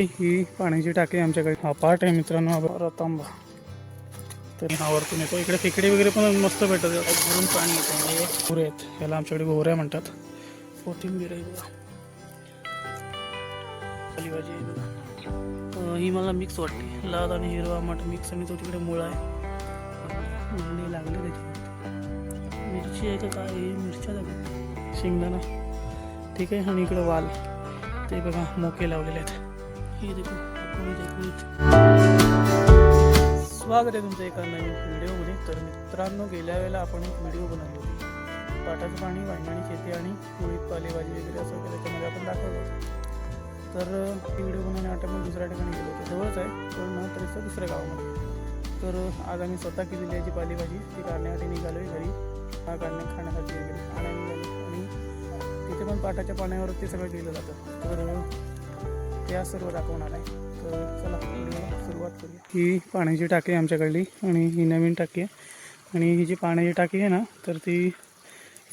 ही पाण्याची टाकी आमच्याकडे. हा पाट आहे मित्रांनो रतांबा. तर हा वरतून येतो इकडे खेकडे वगैरे पण मस्त भेटत भरून पाणी येतं. भोरे आहेत. याला आमच्याकडे भोऱ्या म्हणतात. कोथिंबीर आहे बघा. भाजी आहे ही मला मिक्स वाटते. लाल आणि हिरवा मठ मिक्स आणि तो तिकडे मुळा आहे. मुळे लागले त्याची. मिरची आहे का काय? मिरच्या लागल्या. शेंगदाणा. ठीक आहे. आणि इकडं वाल. ते बघा मोके लावलेले आहेत. हे देखो अकोळीत अकोळीत स्वागत आहे तुमचं एका नवीन व्हिडिओमध्ये. तर मित्रांनो गेल्या वेळेला आपण एक व्हिडिओ बनवली होती पाटाचं पाणी वांगणी शेती आणि पोळीत पालेभाजी वगैरे असं वगैरे त्याच्यामध्ये आपण दाखवलं होतं. तर ती व्हिडिओ बनवण्यासाठी आपण दुसऱ्या ठिकाणी गेलो होतो. जवळच आहे पण तरीचं दुसऱ्या गावामध्ये. तर आज आम्ही स्वतः केलेली आहे जी पालेभाजी ती काढण्यासाठी निघालो आहे घरी. हा काढण्या खाण्यासाठी वगैरे आणायला निघालो आणि तिथे पण पाटाच्या पाण्यावर ते सगळं केलं जातं. तर त्या सर्व दाखवणार आहे. तर चला व्हिडिओला सुरुवात करूया. ही पाण्याची टाकी आहे आमच्याकडली आणि ही नवीन टाकी आहे. आणि ही जी पाण्याची टाकी आहे ना तर ती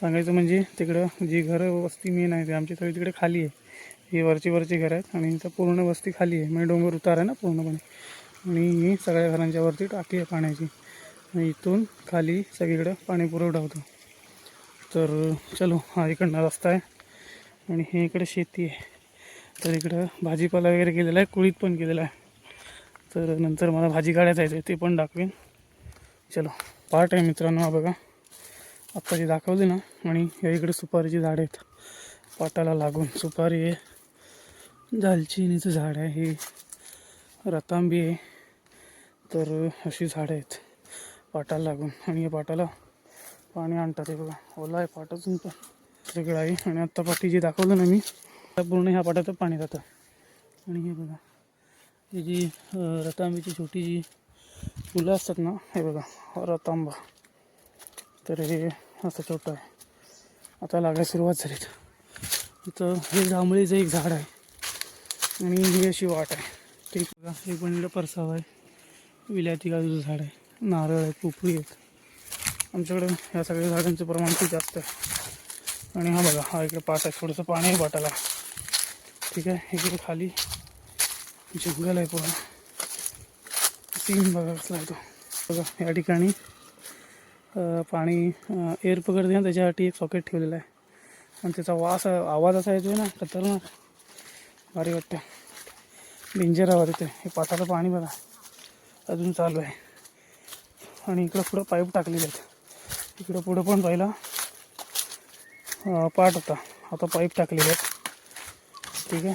सांगायचं म्हणजे तिकडं जी घरं वस्ती मेन आहे ते आमची सगळी तिकडे खाली आहे. ही वरची वरची घरं आहेत आणि इथं पूर्ण वस्ती खाली आहे. म्हणजे डोंगर उतार आहे ना पूर्णपणे. आणि ही सगळ्या घरांच्या वरती टाकी आहे पाण्याची. आणि इथून खाली सगळीकडं पाणी पुरवठा होतो. तर चलो हा इकडनं रस्ता आहे. आणि हे इकडे शेती आहे. तर इकडं भाजीपाला वगैरे केलेला आहे कुळीत पण केलेला आहे. तर नंतर मला भाजी काढायचं आहे ते पण दाखवेन. चलो पार्ट आहे मित्रांनो हा बघा. आत्ता जे दाखवली ना आणि या इकडे सुपारीची झाडं आहेत. पाटाला लागून सुपारी आहे दालचिनीचं झाड आहे हे रतांबी आहे. तर अशी झाडं आहेत पाटाला लागून. आणि या पाटाला पाणी आणतात हे बघा. ओला आहे पाट पण सगळं आहे. आणि आत्ता पाटी जे दाखवलं ना मी पूर्ण ह्या पाटातच पाणी जातं. आणि हे बघा ही जी रतांबीची छोटी जी फुलं असतात ना हे बघा रतांबा. तर हे असं छोटं आहे. आता लागायला सुरुवात झाली इथं. हे जांभळीचं एक झाड आहे. आणि ही अशी वाट आहे. ते बघा हे पण इकडं परसाव आहे. विलायती काजूचं झाड आहे. नारळ आहे पोपळी आहेत. आमच्याकडे ह्या सगळ्या झाडांचं प्रमाण खूप जास्त आहे. आणि हा बघा हा इकडे पाट आहे. थोडंसं पाणी आहे. पाटाला ठीक आहे. इकडे खाली. जंगल आहे पूर्ण. सीन बघा कसला आहे तो. बघा या ठिकाणी पाणी एअर पकडते ना त्याच्यासाठी एक सॉकेट ठेवलेलं आहे. आणि त्याचा वास आवाज असा येतो ना खतरनाक. भारी वाटतं डेंजर आवाज येतो हे पाटाचं पाणी बघा. अजून चालू आहे. आणि इकडं पुढं पाईप टाकलेले आहेत. इकडं पुढं पण पहिला पाट होता. आता पाईप टाकलेले आहेत. ठीक आहे.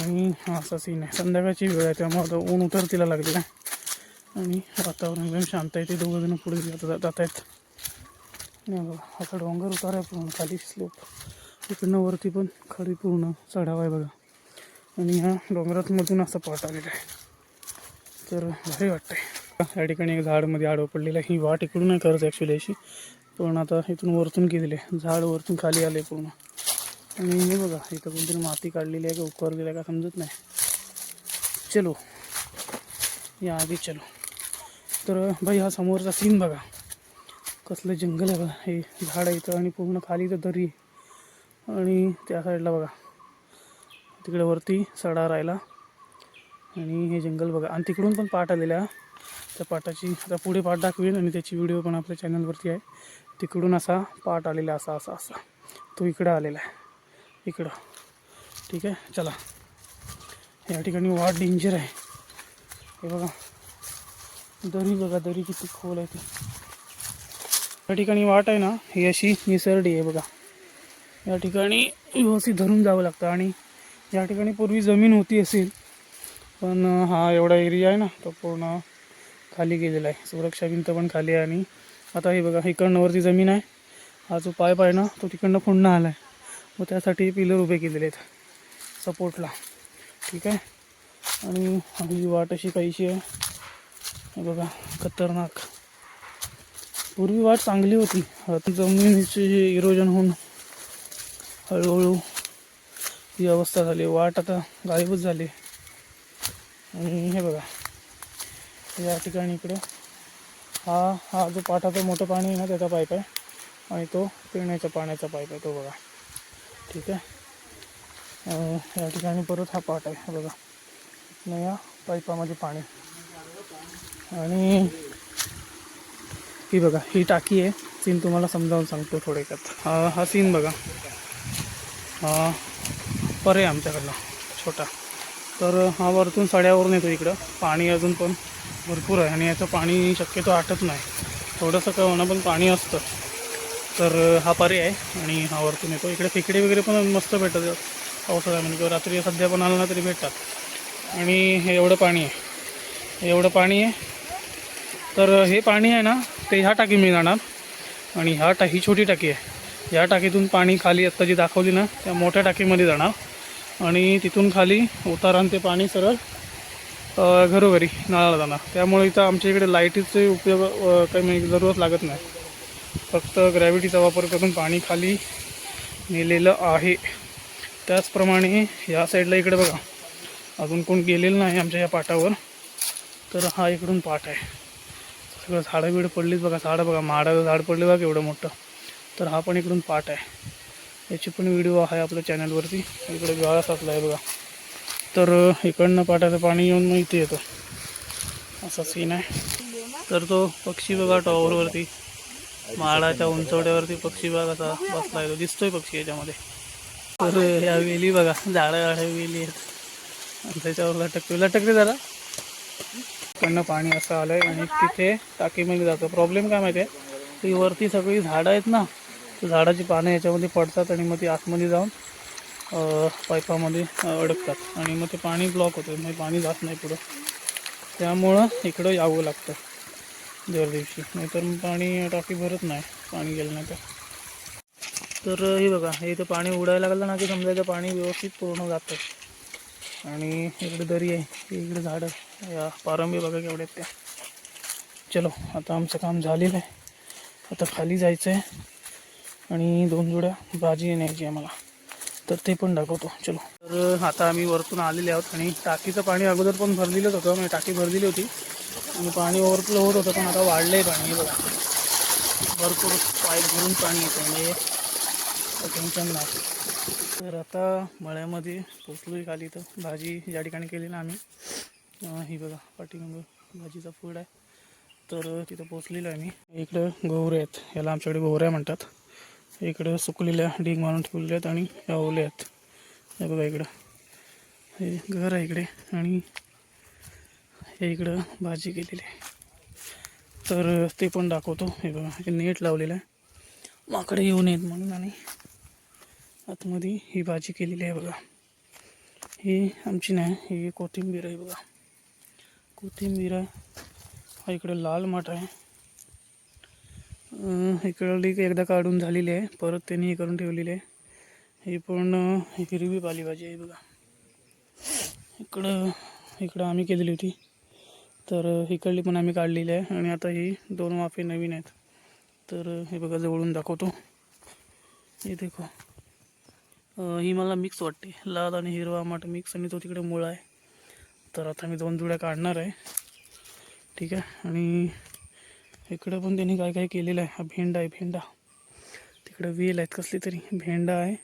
आणि हा असा सीन आहे. संध्याकाळची वेळ आहे त्यामुळे आता ऊन उतरतीला लागलेलं आहे आणि वातावरण एकदम शांत आहे. ते दोघं जण पुढे जात जात आहेत. नाही बघा आता डोंगर उतार आहे पूर्ण. खाली स्लोप इकडनं वरती पण खरी पूर्ण चढावा आहे बघा. आणि ह्या डोंगरातमधून असं पाट आलेलं आहे. तर भारी वाटतंय. या ठिकाणी एक झाडमध्ये आडवं पडलेलं आहे. ही वाट इकडून नाही करत ॲक्च्युली अशी. पण आता इथून वरतून गेलेली आहे. झाड वरतून खाली आले पूर्ण. आणि हे बघा इथं कोणतरी माती काढलेली आहे का उकरलेली आहे का समजत नाही. चलो या आधी चलो. तर भाई हा समोरचा सीन बघा. कसलं जंगल आहे बघा. हे झाड आहे इथं आणि पूर्ण खाली इथं दरी. आणि त्या साईडला बघा. तिकडे वरती सडा राहिला. आणि हे जंगल बघा. आणि तिकडून पण पाठ आलेल्या त्या पाटाची आता पुढे पाठ दाखवेन आणि त्याची व्हिडिओ पण आपल्या चॅनलवरती आहे. तिकडून असा पाठ आलेला असा असा असा. तो इकडं आलेला आहे. इकडं. ठीक आहे चला. या ठिकाणी वाट डेंजर आहे. हे बघा. दरी बघा दरी किती खोल आहे ती. या ठिकाणी वाट आहे ना ही अशी निसरडी आहे बघा. या ठिकाणी व्यवस्थित धरून जावं लागतं आणि या ठिकाणी पूर्वी जमीन होती असेल पण हा एवढा एरिया आहे ना तो पूर्ण खाली गेलेला आहे. सुरक्षा भिंत पण खाली आहे आणि आता हे बघा इकडनं वरती जमीन आहे. हा जो पाईप आहे ना तो तिकडनं पुन्हा आला आहे मग त्यासाठी पिलर उभे केलेले आहेत. सपोर्टला. ठीक आहे? आणि आपली वाट अशी काहीशी आहे बघा खतरनाक. पूर्वी वाट चांगली होती. आता जमिनीचे जे इरोजन होऊन हळूहळू ही अवस्था झाली. वाट आता गायबच झाली. आणि हे बघा या ठिकाणी इकडे हा हा जो पाटाचं मोठं पाणी आहे ना त्याचा पाईप आहे. आणि तो पिण्याच्या पाण्याचा पाईप आहे. तो बघा. ठीक आहे. या ठिकाणी परत हा पाट आहे. बघा. इथनं या पाईपामध्ये पाणी. आणि ही बघा ही टाकी आहे. सीन तुम्हाला समजावून सांगतो थोडक्यात. हा सीन बघा. पर परे आमच्याकडला छोटा. तर हा वरतून सड्यावरून येतो इकडं. पाणी अजून पण भरपूर आहे आणि याचं पाणी शक्यतो आटत नाही. थोडंसं का होणं पण पाणी असतं. तर हा पर्याय आहे. आणि हा वरतून येतो. इकडे खेकडे वगैरे पण मस्त भेटतात. पावसाळ्यामध्ये म्हणजे किंवा रात्री सध्या पण आलं ना तरी भेटतात. आणि हे एवढं पाणी आहे. एवढं पाणी आहे. तर हे पाणी आहे ना ते ह्या टाकीमध्ये जाणार. आणि ह्या टा ही छोटी टाकी आहे. ह्या टाकीतून पाणी खाली आत्ता जी दाखवली ना त्या मोठ्या टाकीमध्ये जाणार. आणि तिथून खाली उतारान ते पाणी सरळ घरोघरी नळाला जाणार. त्यामुळे इथं आमच्या इकडे लाईटीचे उपयोग काही म्हणजे जरूरत लागत नाही. फक्त ग्रॅव्हिटीचा वापर करून पाणी खाली नेलेलं आहे. त्याचप्रमाणे या साईडला इकडे बघा. अजून कोण गेलेलं नाही आमच्या या पाटावर. तर हा इकडून पाट आहे. सगळं झाडं बिडं पडलीच बघा. झाडं बघा. माडाचं झाड पडले बघा एवढं मोठं. तर हा पण इकडून पाट आहे. याची पण व्हिडिओ आहे आपल्या चॅनलवरती इकडे गाळा साचला आहे बघा. तर इकडनं पाटाचं पाणी येऊन मग इथे येतं. असा सीन आहे. तर तो पक्षी बघा टॉवरवरती माळाच्या उंचवड्यावरती पक्षी बघा असा बसला आहे तो. दिसतोय पक्षी याच्यामध्ये. तर या वेली बघा झाडं झाडं वेली आहेत. आणि त्याच्यावर लटकते लटकते जरा. त्यांना पाणी असं आलं आहे आणि तिथे टाकीमध्ये जातं. प्रॉब्लेम काय माहिती आहे? ती वरती सगळी झाडं आहेत ना. झाडाची पानं याच्यामध्ये पडतात आणि मग ती आतमध्ये जाऊन पाईपामध्ये अडकतात. आणि मग ते पाणी ब्लॉक होतं. मग पाणी जात नाही पुढं. त्यामुळं इकडं यावं लागतं. दर दिवशी. नाहीतर मग पाणी टाकी भरत नाही. पाणी गेलं नाही तर. तर हे बघा हे इथं पाणी उडायला लागलं ना की इथं पाणी व्यवस्थित पूर्ण जातं. आणि इकडे दरी आहे इकडे झाडं या पारंबी बघा केवढे आहेत त्या. चलो आता आमचं काम झालेलं आहे. आता खाली जायचं आहे. आणि दोन जोड्या भाजी न्यायची आहे मला तर ते पण दाखवतो. चलो. तर आता आम्ही वरतून आलेले आहोत. आणि टाकीचं पाणी अगोदर पण भरलेलंच होतं. म्हणजे टाकी भरलेली होती. आणि पाणी ओव्हरफ्लो होत होतं पण आता वाढलं आहे पाणी बघा. भरपूर पाईप भरून पाणी येतं म्हणजे टेन्शन नाही. तर आता मळ्यामध्ये पोचलो आहे खाली तर भाजी ज्या ठिकाणी केली ना आम्ही ही बघा पाठीमागं भाजीचा फूड आहे. तर तिथं पोचलेलो आहे मी. इकडं गोवरे आहेत याला आमच्याकडे गोवऱ्या म्हणतात. इकडं सुकलेल्या ढीग मारून ठेवलेल्या आहेत आणि या आहेत. हे बघा इकडं. हे घर आहे इकडे आणि हे इकडं भाजी केलेली आहे. तर ते पण दाखवतो. हे बघा हे नेट लावलेलं आहे. माकडे येऊ नयेत म्हणून आणि आतमध्ये ही भाजी केलेली आहे बघा. ही आमची नाही ही कोथिंबीर आहे बघा. कोथिंबीर आहे. हा इकडे लाल माठ आहे. इकडली एकदा काढून झालेली आहे. परत त्यांनी हे करून ठेवलेली आहे. ही पण हिरवी पालेभाजी आहे बघा. इकडं इकडं आम्ही केलेली होती. तर इकडली पण आम्ही काढलेली आहे आणि आता ही दोन वाफे नवीन आहेत. तर हे बघा जवळून दाखवतो. हे देखो. ही मला मिक्स वाटते. लाल आणि हिरवा माठ मिक्स आणि तो तिकडे मुळा आहे. तर आता मी दोन जुड्या काढणार आहे. ठीक आहे? आणि इकडं पण त्यांनी काय काय केलेलं आहे. हा भेंडा आहे भेंडा. तिकडं वेल आहेत कसली तरी. भेंडा आहे.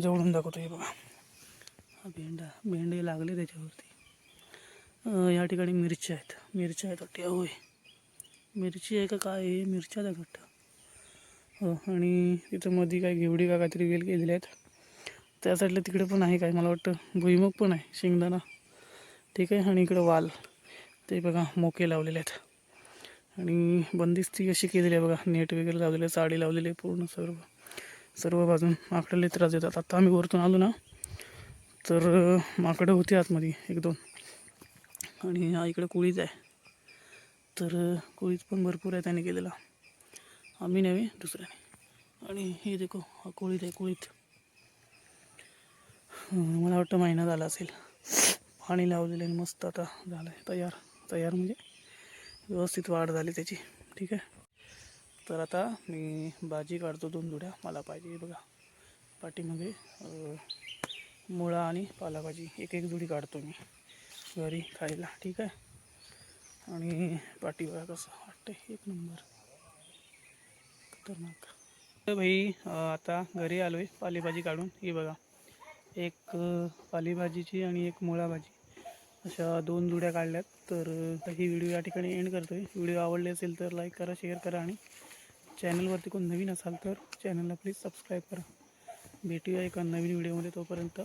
जवळून दाखवतो हे बघा. हा भेंडा. भेंडे लागले त्याच्यावरती. या ठिकाणी मिरच्या आहेत. मिरच्या आहेत वाटते. होय. मिरची आहे का काय? आहे मिरच्या आहेत वाटतं. हो आणि तिथं मध्ये काय घेवडी का काहीतरी वेल केलेले आहेत. त्या साईडला तिकडे पण आहे काय? मला वाटतं भुईमुग पण आहे शेंगदाणा. ठीक आहे आणि इकडं वाल. ते बघा मोके लावलेले आहेत. आणि बंदिस्ती अशी केलेली आहे बघा. नेट वगैरे लावलेलं आहे साडी लावलेली आहे पूर्ण सर्व. सर्व बाजून माकडाला त्रास देतात. आत्ता आम्ही वरतून आलो ना तर माकडं होती आतमध्ये एक दोन. आणि हा इकडं कुळीच आहे. तर कुळीच पण भरपूर आहे त्याने केलेला. आम्ही नव्हे दुसऱ्याने. आणि हे देखो हा कोळीत आहे कोळीत. मला वाटतं महिना झाला असेल. पाणी लावलेलं आणि मस्त आता झालं आहे तयार. तयार म्हणजे व्यवस्थित वाढ झाली त्याची. ठीक आहे? तर आता मी भाजी काढतो दोन जुड्या. मला पाहिजे बघा. पाठीमागे मुळा आणि पालाभाजी. एक एक जुडी काढतो मी. घरी खायला ठीक आहे? आणि पाठी बघा कसं वाटतं एक नंबर. खतरनाक. तर भाई आता घरी आलो आहे पालेभाजी काढून. ही बघा एक पालेभाजीची आणि एक मुळा भाजी अशा दोन जुड्या काढल्यात. तर ही व्हिडिओ या ठिकाणी एंड करतो आहे व्हिडिओ आवडले असेल तर लाईक करा शेअर करा आणि चॅनलवरती कोण नवीन असाल तर चॅनलला प्लीज सबस्क्राईब करा. भेटूया एका नवीन व्हिडिओमध्ये तोपर्यंत.